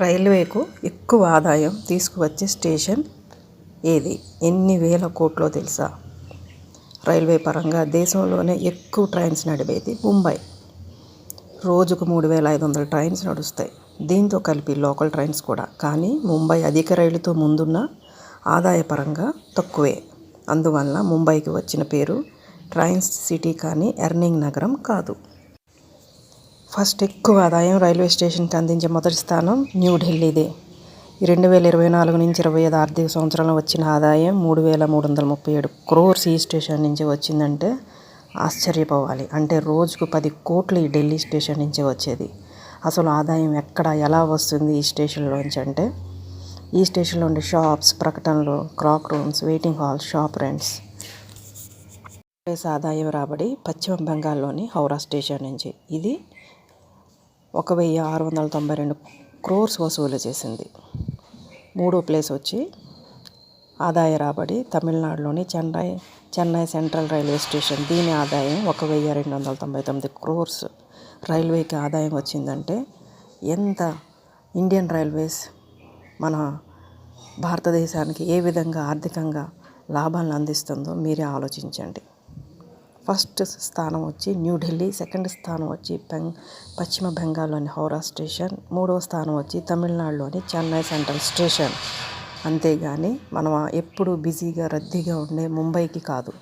రైల్వేకు ఎక్కువ ఆదాయం తీసుకువచ్చే స్టేషన్ ఏది? ఎన్ని వేల కోట్లో తెలుసా? రైల్వే పరంగా దేశంలోనే ఎక్కువ ట్రైన్స్ నడిపేది ముంబై. రోజుకు మూడు వేల ఐదు వందల ట్రైన్స్ నడుస్తాయి. దీంతో కలిపి లోకల్ ట్రైన్స్ కూడా. కానీ ముంబై అధిక రైలుతో ముందున్న ఆదాయపరంగా తక్కువే. అందువలన ముంబైకి వచ్చిన పేరు ట్రైన్స్ సిటీ కానీ ఎర్నింగ్ నగరం కాదు. ఫస్ట్ ఎక్కువ ఆదాయం రైల్వే స్టేషన్కి అందించే మొదటి స్థానం న్యూఢిల్లీదే రెండు వేల ఇరవై నాలుగు నుంచి ఇరవై ఐదు ఆర్థిక సంవత్సరంలో వచ్చిన ఆదాయం మూడు వేల మూడు వందల ముప్పై ఏడు క్రోర్స్ ఈ స్టేషన్ నుంచి వచ్చిందంటే ఆశ్చర్యపోవాలి. అంటే రోజుకు పది కోట్లు ఈ ఢిల్లీ స్టేషన్ నుంచి వచ్చేది. అసలు ఆదాయం ఎక్కడ ఎలా వస్తుంది ఈ స్టేషన్లోంచి అంటే ఈ స్టేషన్లో ఉండే షాప్స్ ప్రకటనలు cloak rooms waiting halls shop rents. ఆదాయం రాబడి పశ్చిమ బెంగాల్లోని హౌరా స్టేషన్ నుంచి. ఇది ఒక వెయ్యి ఆరు వందల తొంభై రెండు క్రోర్స్ వసూలు చేసింది. మూడో ప్లేస్ వచ్చి ఆదాయ రాబడి తమిళనాడులోని Chennai Chennai central railway station. దీని ఆదాయం ఒక వెయ్యి రెండు వందల తొంభై తొమ్మిది క్రోర్స్. రైల్వేకి ఆదాయం వచ్చిందంటే ఎంత? ఇండియన్ రైల్వేస్ మన భారతదేశానికి ఏ విధంగా ఆర్థికంగా లాభాలను అందిస్తుందో మీరే ఆలోచించండి. ఫస్ట్ స్థానం వచ్చి న్యూఢిల్లీ సెకండ్ స్థానం వచ్చి బెంగ్ పశ్చిమ బెంగాల్లోని హౌరా స్టేషన్ మూడవ స్థానం వచ్చి తమిళనాడులోని చెన్నై సెంట్రల్ స్టేషన్. అంతేగాని మనం ఎప్పుడు బిజీగా రద్దీగా ఉండే ముంబైకి కాదు.